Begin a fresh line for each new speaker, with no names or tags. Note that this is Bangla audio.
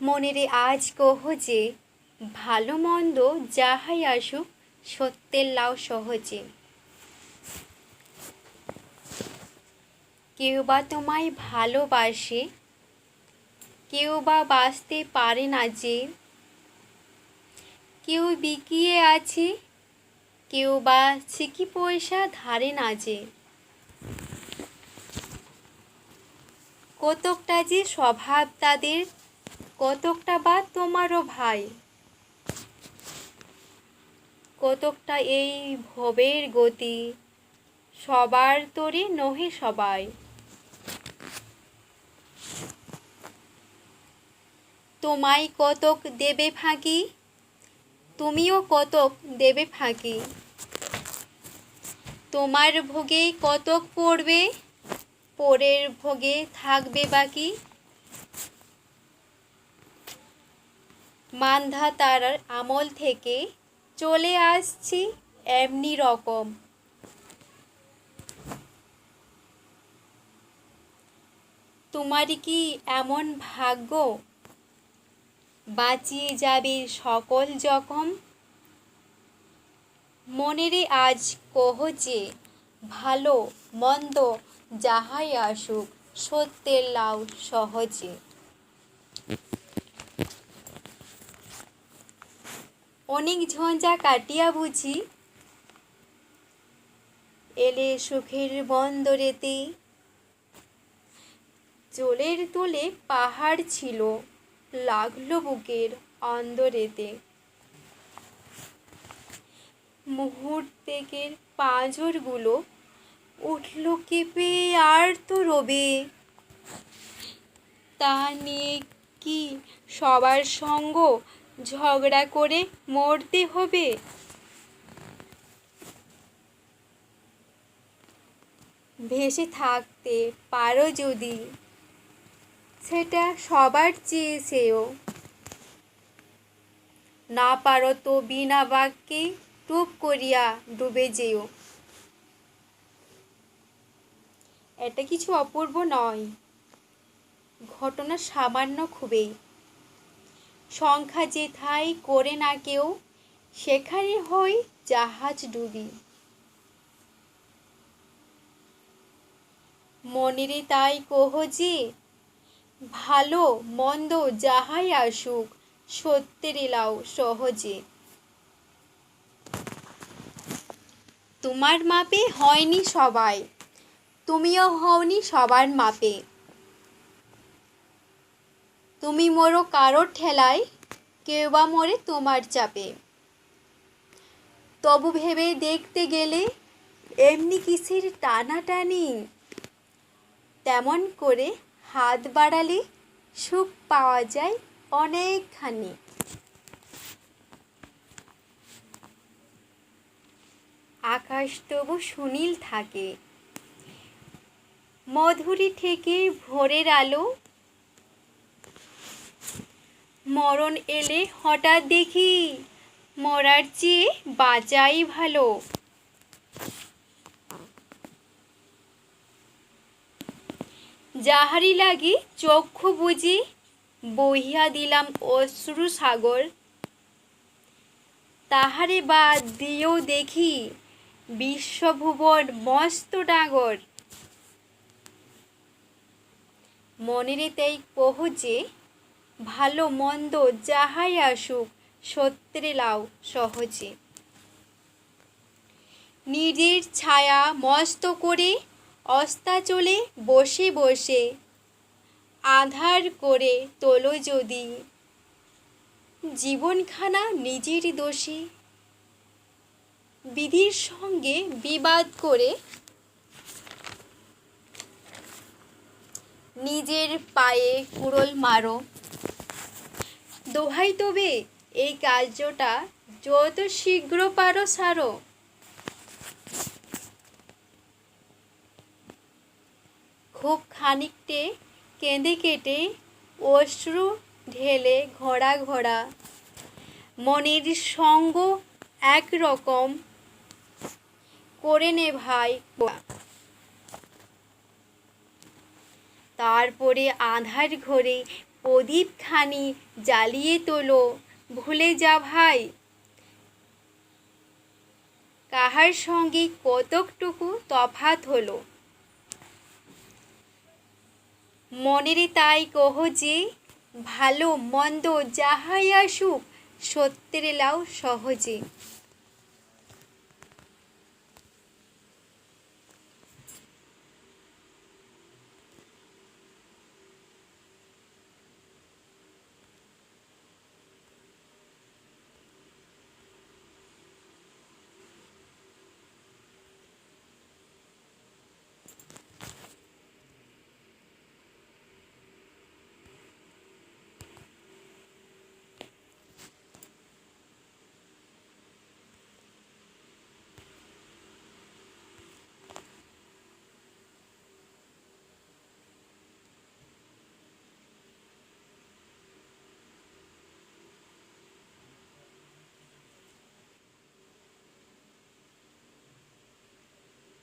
মনেরে আজ কহ যে, ভালো মন্দ যাহাই আসুক, সত্যের লাও সহজে। কেউ বা তোমায় ভালোবাসে, কেউ বা বাঁচতে পারে না যে। কেউ বিকিয়ে আছে, কেউ বা সিকি পয়সা ধারে না যে। কতকটা যে স্বভাব তাদের কতকটা বা তোমারও ভাই। কতকটা এই ভবের গতি, সবার তরে নহে সবাই। তোমায় কতক দেবে ফাঁকি তুমিও কতক দেবে ফাঁকি তোমার ভোগে কতক পড়বে, পরের ভোগে থাকবে বাকি। মান্ধা তার আমল থেকে চলে আসছি এমনি রকম। তোমার কি এমন ভাগ্য? বাঁচিয়ে যাবে সকল জখম? মনেরে আজ কহ যে, ভালো মন্দ যাহাই আসুক, সত্যের লাউ সহজে। অনেক ঝঞ্ঝা কাটিয়া বুঝি। এলে সুখের বন্দরেতে। জলের তোলে পাহাড় ছিল, লাগল বুকের অন্দরেতে। মুহূর্তেকের পাঁজরগুলো উঠল কেঁপে, আর তো রবে। তা নিয়ে কি সবার সঙ্গ ঝগড়া করে মরতে হবে। ভেসে থাকতে পারো যদি, সেটা সবার চেয়ে সেও না পারো তো বিনা বাক্যে টুপ করিয়া ডুবে যেও। এটা কিছু অপূর্ব নয়, ঘটনা সামান্য খুবই। সংখ্যা যেথায় করে না কেউ, সেখানে হই জাহাজ ডুবি। মনেরে তাই কহ যে, ভালো মন্দ যাহাই আসুক, সত্যের এলাও সহজে। তোমার মাপে হয়নি সবাই, তুমিও হওনি সবার মাপে। তুমি মরো কারোর ঠেলায়, কেউ বা মরে তোমার চাপে। তবু ভেবে দেখতে গেলে এমনি কিসের টানাটানি? তেমন করে হাত বাড়ালে সুখ পাওয়া যায় অনেকখানি। আকাশ তবু সুনীল থাকে। মধুরী থেকে ভোরের আলো মরণ এলে হঠাৎ দেখি মরার চেয়ে বাঁচাই ভালো। যাহারি লাগি চক্ষু বুঝি, বহিয়া দিলাম অশ্রু সাগর। তাহারে বাদ দিয়েও দেখি বিশ্বভুবন মস্ত ডাগর। মনেরে তাই কহ যে ভালো মন্দ যাহাই আসুক, সত্যের লাও সহজে। নিজের ছায়া মস্ত করে অস্তাচলে বসে বসে, আধার করে তোলো যদি, জীবনখানা নিজের দোষী। বিধির সঙ্গে বিবাদ করে নিজের পায়ে কুড়োল মারো দোহাই তবে, এই কার্যটা যত শীঘ্র পারো সারো। খুব খানিকটে কেঁদে কেটে অশ্রু ঢেলে ঘোড়া ঘোড়া। মনের সঙ্গ একরকম করে নে ভাই তারপরে আধার ঘরে প্রদীপখানি জ্বালিয়ে তোলো, ভুলে যা ভাই। কাহার সঙ্গে কতকটুকু তফাত হলো? মনের তাই কহ যে, ভালো মন্দ যাহাই আসুক, সত্যের লাও সহজে।